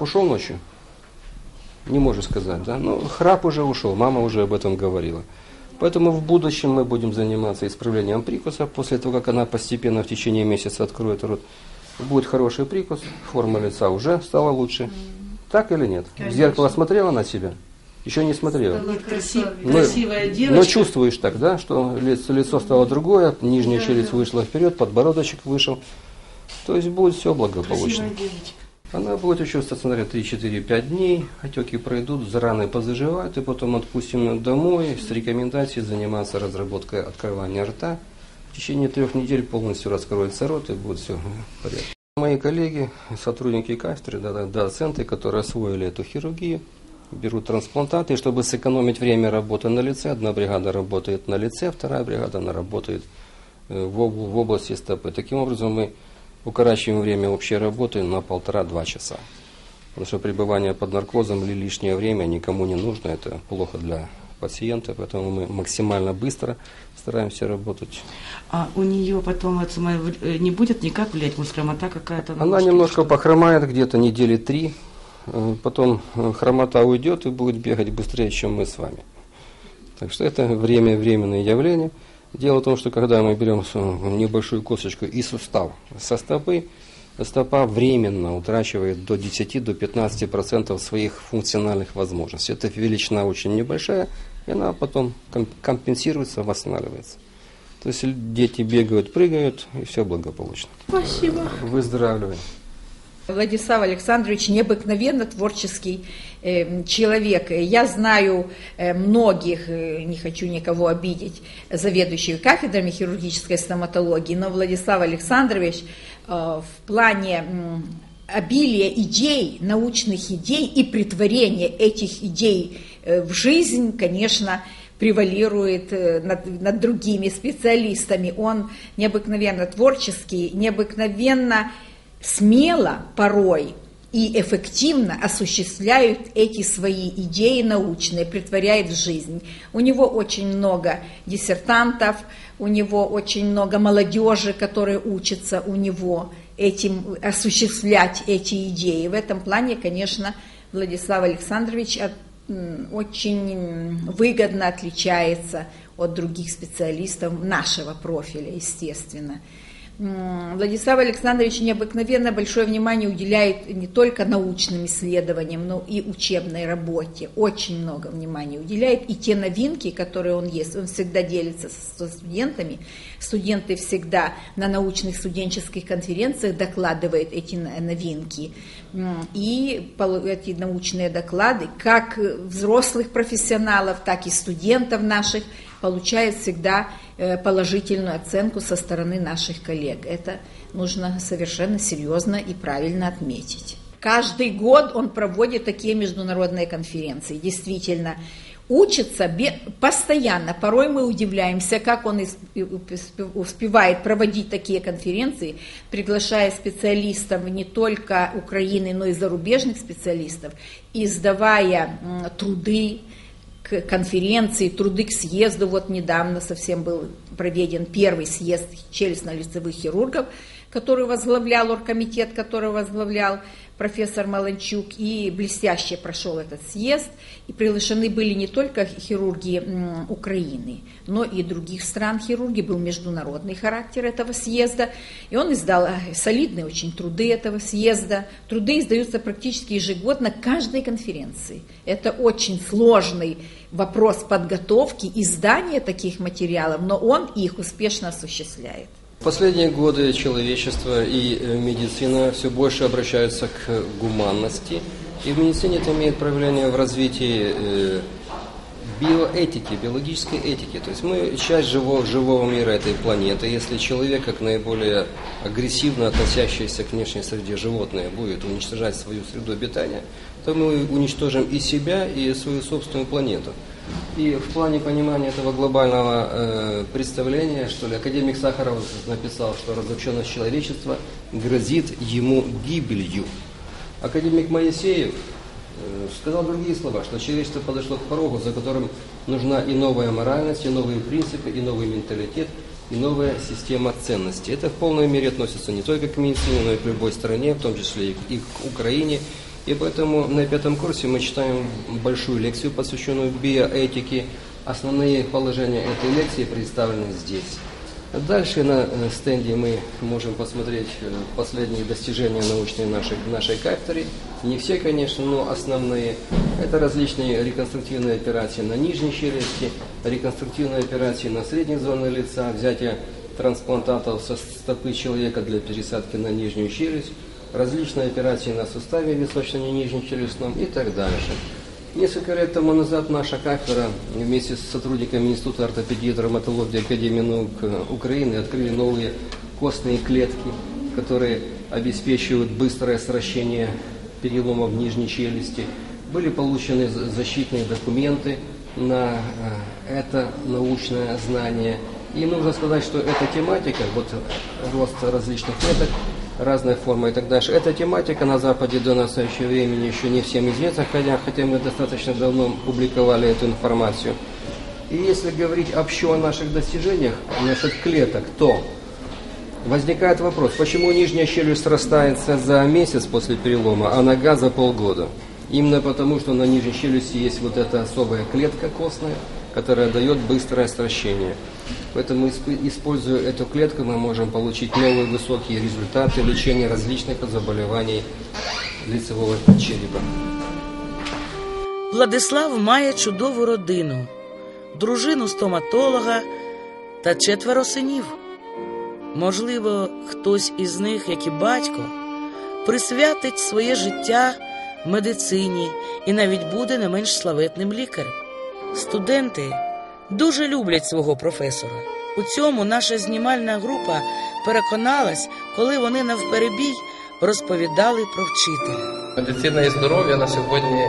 Ушел ночью? Не можешь сказать, да? Ну, храп уже ушел, мама уже об этом говорила. Поэтому в будущем мы будем заниматься исправлением прикуса. После того, как она постепенно в течение месяца откроет рот, будет хороший прикус, форма лица уже стала лучше. Так или нет? В зеркало смотрела на себя? Еще не смотрела. Красив- Но- красивая девочка. Но чувствуешь так, да, что лицо, лицо стало другое, нижняя челюсть вышла вперед, подбородочек вышел. То есть будет все благополучно. Красивая девочка. Она будет еще в стационаре 3-4-5 дней, отеки пройдут, раны позаживают, и потом отпустим домой с рекомендацией заниматься разработкой открывания рта. В течение трех недель полностью раскроется рот и будет все в порядке. Мои коллеги, сотрудники кафедры, да- да- доценты, которые освоили эту хирургию, берут трансплантаты, и чтобы сэкономить время работы на лице. Одна бригада работает на лице, вторая бригада она работает э, в, в области стопы. Таким образом, мы укорачиваем время общей работы на полтора-два часа. Потому что пребывание под наркозом или лишнее время никому не нужно, это плохо для пациента, поэтому мы максимально быстро стараемся работать. А у нее потом это самое, э, не будет никак влиять мускуломота какая-то? на Она ножке, немножко что? похромает где-то недели три, э, потом э, хромота уйдет и будет бегать быстрее, чем мы с вами. Так что это время временное явление. Дело в том, что когда мы берем небольшую косточку и сустав со стопы, стопа временно утрачивает до 10-15% своих функциональных возможностей. Это величина очень небольшая, и она потом ком- компенсируется, восстанавливается. То есть дети бегают, прыгают, и все благополучно. Спасибо. Выздоравливаем. Владислав Александрович необыкновенно творческий э, человек. Я знаю э, многих, э, не хочу никого обидеть, заведующих кафедрами хирургической стоматологии, но Владислав Александрович в плане обилия идей, научных идей и притворения этих идей в жизнь, конечно, превалирует над, над другими специалистами. Он необыкновенно творческий, необыкновенно смело порой и эффективно осуществляют эти свои идеи научные, притворяет в жизнь. У него очень много диссертантов, у него очень много молодежи, которые учатся у него этим осуществлять эти идеи. В этом плане, конечно, Владислав Александрович очень выгодно отличается от других специалистов нашего профиля, естественно. Владислав Александрович необыкновенно большое внимание уделяет не только научным исследованиям, но и учебной работе. Очень много внимания уделяет. И те новинки, которые он есть, он всегда делится со студентами. Студенты всегда на научных студенческих конференциях докладывают эти новинки. И эти научные доклады, как взрослых профессионалов, так и студентов наших, получает всегда э, положительную оценку со стороны наших коллег. Это нужно совершенно серьезно и правильно отметить. Каждый год он проводит такие международные конференции. Действительно, учится постоянно. Порой мы удивляемся, как он успевает проводить такие конференции, приглашая специалистов не только Украины, но и зарубежных специалистов, издавая труды, конференции, труды к съезду. Вот недавно совсем был проведен первый съезд челюстно-лицевых хирургов, который возглавлял оргкомитет, который возглавлял профессор Маланчук, и блестяще прошел этот съезд. И приглашены были не только хирурги Украины, но и других стран хирурги. Был международный характер этого съезда. И он издал э, солидные очень труды этого съезда. Труды издаются практически ежегодно каждой конференции. Это очень сложный вопрос подготовки, издания таких материалов, но он их успешно осуществляет. В последние годы человечество и э, медицина все больше обращаются к гуманности. И в медицине это имеет проявление в развитии э, биоэтики, биологической этики. То есть мы часть живого, живого мира этой планеты. Если человек, как наиболее агрессивно относящееся к внешней среде животное, будет уничтожать свою среду обитания, то мы уничтожим и себя, и свою собственную планету. И в плане понимания этого глобального э, представления, что ли, академик Сахаров написал, что разобщенность человечества грозит ему гибелью. Академик Моисеев э, сказал другие слова, что человечество подошло к порогу, за которым нужна и новая моральность, и новые принципы, и новый менталитет, и новая система ценностей. Это в полной мере относится не только к медицине, но и к любой стране, в том числе и к, и к Украине, И поэтому на пятом курсе мы читаем большую лекцию, посвященную биоэтике. Основные положения этой лекции представлены здесь. Дальше на э, стенде мы можем посмотреть э, последние достижения научные нашей, нашей кафедры. Не все, конечно, но основные. Это различные реконструктивные операции на нижней челюсти, реконструктивные операции на средней зоне лица, взятие трансплантатов со стопы человека для пересадки на нижнюю челюсть, различные операции на суставе височно-нижнечелюстном и так дальше. Несколько лет тому назад наша кафедра вместе с сотрудниками Института ортопедии и травматологии Академии наук Украины открыли новые костные клетки, которые обеспечивают быстрое сращение переломов нижней челюсти. Были получены защитные документы на э, это научное знание. И нужно сказать, что эта тематика, вот рост различных клеток, разной формы и так дальше. Эта тематика на Западе до настоящего времени еще не всем известна, хотя, хотя мы достаточно давно публиковали эту информацию. И если говорить общо о наших достижениях насчет клеток, то возникает вопрос, почему нижняя челюсть растается за месяц после перелома, а нога за полгода? Именно потому, что на нижней челюсти есть вот эта особая клетка костная, которая дает быстрое сращение. Поэтому, используя эту клетку, мы можем получить новые высокие результаты лечения различных заболеваний лицевого черепа. Владислав має чудову родину, дружину стоматолога та четверо синів. Можливо, хтось із них, як і батько, присвятить своє життя медицині і навіть буде не менш славетним лікарем. Студенти дуже люблять свого професора. У цьому наша знімальна група переконалась, коли вони навперебій розповідали про вчителя. Медицина і здоров'я на сьогодні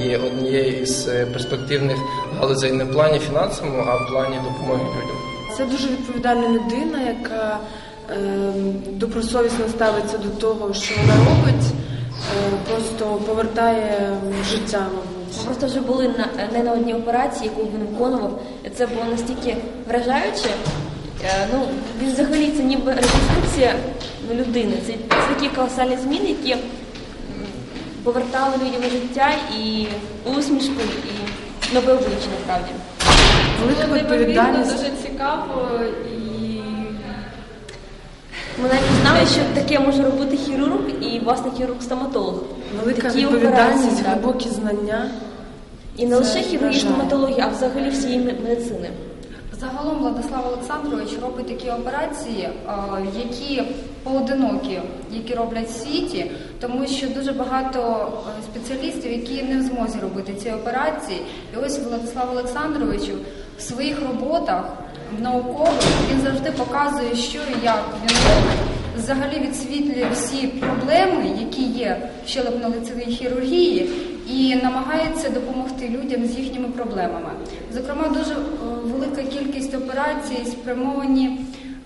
є однією з перспективних галузей не в плані фінансовому, а в плані допомоги людям. Це дуже відповідальна людина, яка е, добросовісно ставиться до того, що вона робить, е, просто повертає життя. Просто вже були на не на одній операції, яку він виконував. Це було настільки вражаюче. Е, Ну, він взагалі це ніби реконструкція людини. Це, це такі колосальні зміни, які повертали людям життя і усмішку, і нове обличчя насправді. Велика відповідальність. дуже цікаво і Ми навіть не знали, що таке може робити хірург і власне хірург-стоматолог. Велика Такі відповідальність, операції, так. глибокі знання. І не лише Це хірургії стоматології, а взагалі всієї медицини. загалом Владислав Олександрович робить такі операції, е, які поодинокі, які роблять в світі, тому що дуже багато е, спеціалістів, які не в змозі робити ці операції. І ось Владислав Олександрович в своїх роботах в наукових він завжди показує, що і як він. Взагалі відсвітлює всі проблеми, які є в щелепно-лицевій хірургії, і намагається допомогти людям з їхніми проблемами. Зокрема, дуже е, велика кількість операцій спрямовані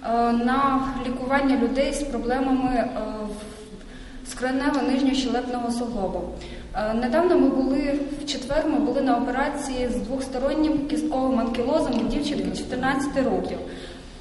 е, на лікування людей з проблемами е, в- скронево-нижньощелепного суглобу. Е, Недавно ми були в четвер, ми були на операції з двостороннім кістковим анкілозом у дівчинки 14 років.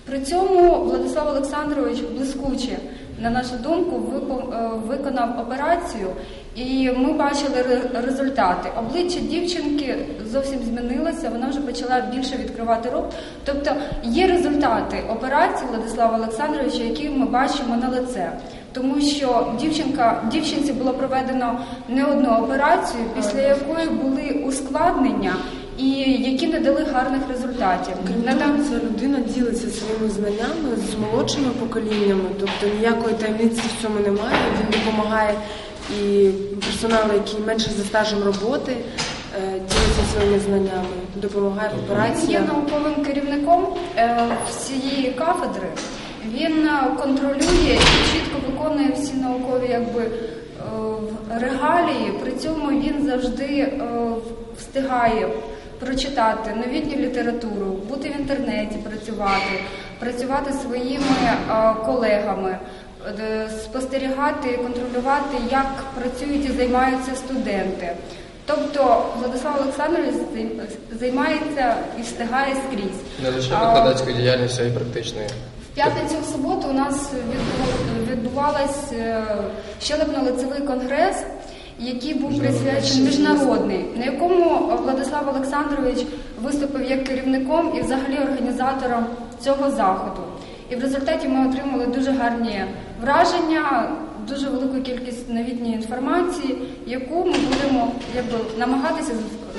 При цьому Владислав Олександрович блискуче, на нашу думку, е, виконав операцію, і ми бачили ре- результати. Обличчя дівчинки зовсім змінилося, вона вже почала більше відкривати рот. Тобто є результати операції Владислава Олександровича, які ми бачимо на лице. Тому що дівчинка, дівчинці було проведено не одну операцію, після якої були ускладнення і які не дали гарних результатів. Крім ця людина ділиться своїми знаннями з молодшими поколіннями, тобто ніякої таємниці в цьому немає. Він допомагає і персоналу, який менше за стажем роботи, е, ділиться своїми знаннями, допомагає в Він є науковим керівником е, всієї кафедри. Він е, контролює і чітко виконує всі наукові якби, регалії. При цьому він завжди встигає прочитати новітню літературу, бути в інтернеті, працювати, працювати своїми колегами. Е, Спостерігати, контролювати, як працюють і займаються студенти. Тобто Владислав Олександрович займається і встигає скрізь. Не лише викладацькою діяльністю, а й практичною. В п'ятницю в суботу у нас відбу- відбувалась е, щелепно-лицевий конгрес, який був присвячений міжнародний, на якому Владислав Олександрович виступив як керівником і взагалі організатором цього заходу. І в результаті ми отримали дуже гарні враження, дуже велику кількість новітньої інформації, яку ми будемо якби, намагатися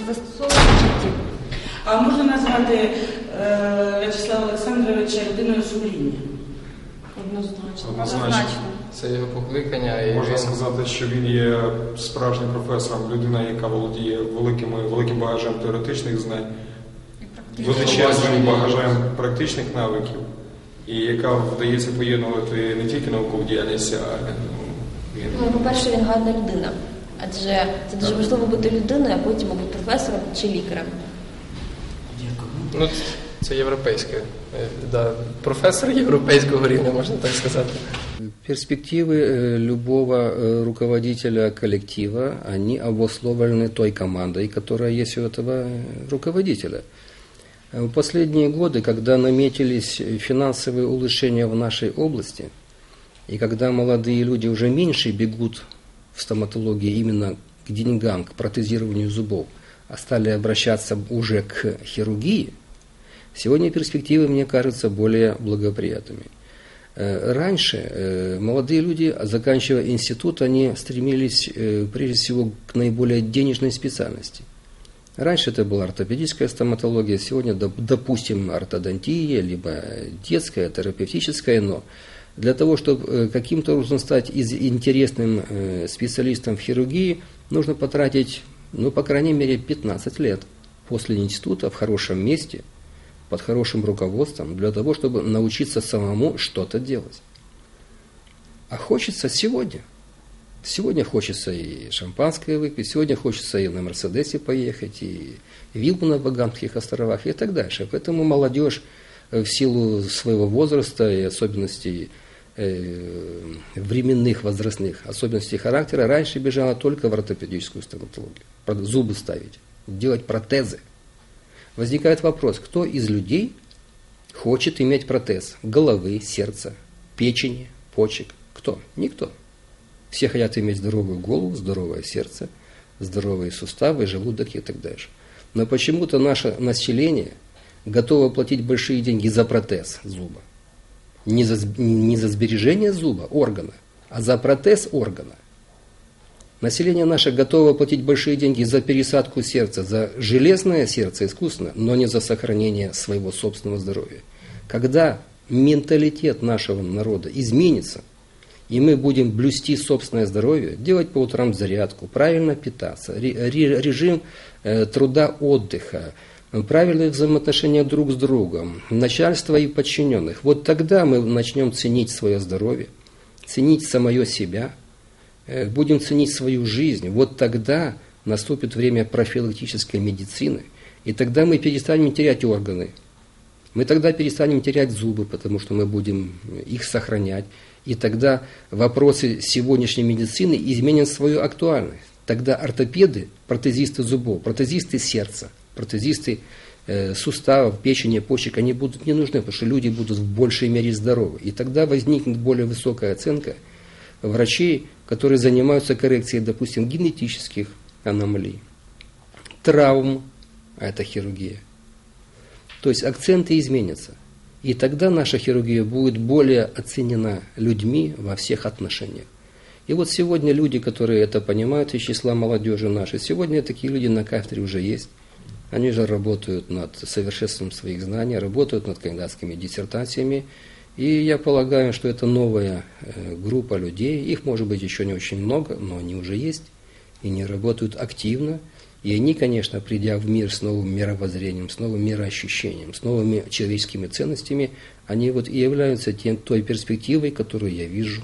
застосовувати в житті. А можна назвати е, В'ячеслава Олександровича людиною сумління? Однозначно. Однозначно. Це його покликання. І Можна він- сказати, що він є справжнім професором, людина, яка володіє великими, великим багажем теоретичних знань, величезним багажем практичних навиків, і яка вдається поєднувати не тільки наукову діяльність, а ну, він Ну, по-перше, він гарна людина. Адже це дуже важливо бути людиною, а потім бути професором чи лікарем. Ну, це європейське. е, Да, професор європейського рівня, можна так сказати. Перспективы э, любого э, руководителя коллектива, они обусловлены той командой, которая есть у этого э, руководителя. В последние годы, когда наметились финансовые улучшения в нашей области, и когда молодые люди уже меньше бегут в стоматологии именно к деньгам, к протезированию зубов, а стали обращаться уже к хирургии, сегодня перспективы, мне кажется, более благоприятными. Э, Раньше э, молодые люди, заканчивая институт, они стремились э, прежде всего к наиболее денежной специальности. Раньше это была ортопедическая стоматология, сегодня, доп- допустим, ортодонтия, либо детская, терапевтическая, но для того, чтобы э, каким-то образом стать интересным э, специалистом в хирургии, нужно потратить, ну, по крайней мере, 15 лет после института в хорошем месте, под хорошим руководством, для того, чтобы научиться самому что-то делать. А хочется сегодня. Сегодня хочется и шампанское выпить, сегодня хочется и на Мерседесе поехать, и виллу на Багамских островах и так дальше. Поэтому молодежь э, в силу своего возраста и особенностей э, временных, возрастных особенностей характера раньше бежала только в ортопедическую стоматологию. Зубы ставить, делать протезы. Возникает вопрос, кто из людей хочет иметь протез головы, сердца, печени, почек? Кто? Никто. Все хотят иметь здоровую голову, здоровое сердце, здоровые суставы, желудок и так дальше. Но почему-то наше население готово платить большие деньги за протез зуба. Не за, не за сбережение зуба, органа, а за протез органа. Население наше готово платить большие деньги за пересадку сердца, за железное сердце искусственно, но не за сохранение своего собственного здоровья. Когда менталитет нашего народа изменится, и мы будем блюсти собственное здоровье, делать по утрам зарядку, правильно питаться, ре- ре- режим э, труда отдыха, правильные взаимоотношения друг с другом, начальство и подчиненных. Вот тогда мы начнем ценить свое здоровье, ценить самое себя, э, будем ценить свою жизнь. Вот тогда наступит время профилактической медицины, и тогда мы перестанем терять органы, мы тогда перестанем терять зубы, потому что мы будем их сохранять. И тогда вопросы сегодняшней медицины изменят свою актуальность. Тогда ортопеды, протезисты зубов, протезисты сердца, протезисты э, суставов, печени, почек, они будут не нужны, потому что люди будут в большей мере здоровы. И тогда возникнет более высокая оценка врачей, которые занимаются коррекцией, допустим, генетических аномалий, травм, а это хирургия, то есть акценты изменятся. И тогда наша хирургия будет более оценена людьми во всех отношениях. И вот сегодня люди, которые это понимают, из числа молодежи нашей, сегодня такие люди на кафедре уже есть. Они же работают над совершенством своих знаний, работают над кандидатскими диссертациями. И я полагаю, что это новая э, группа людей. Их может быть еще не очень много, но они уже есть. И они работают активно. И они, конечно, придя в мир с новым мировоззрением, с новым мироощущением, с новыми человеческими ценностями, они вот и являются тем, той перспективой, которую я вижу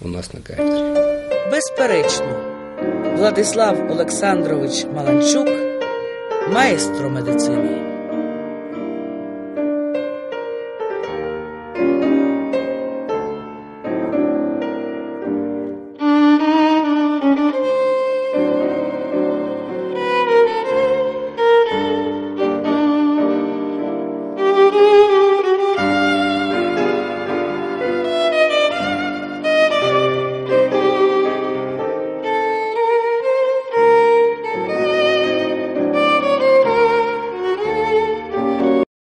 у нас на кафедре. Безперечно, Владислав Олександрович Маланчук, маестро медицини.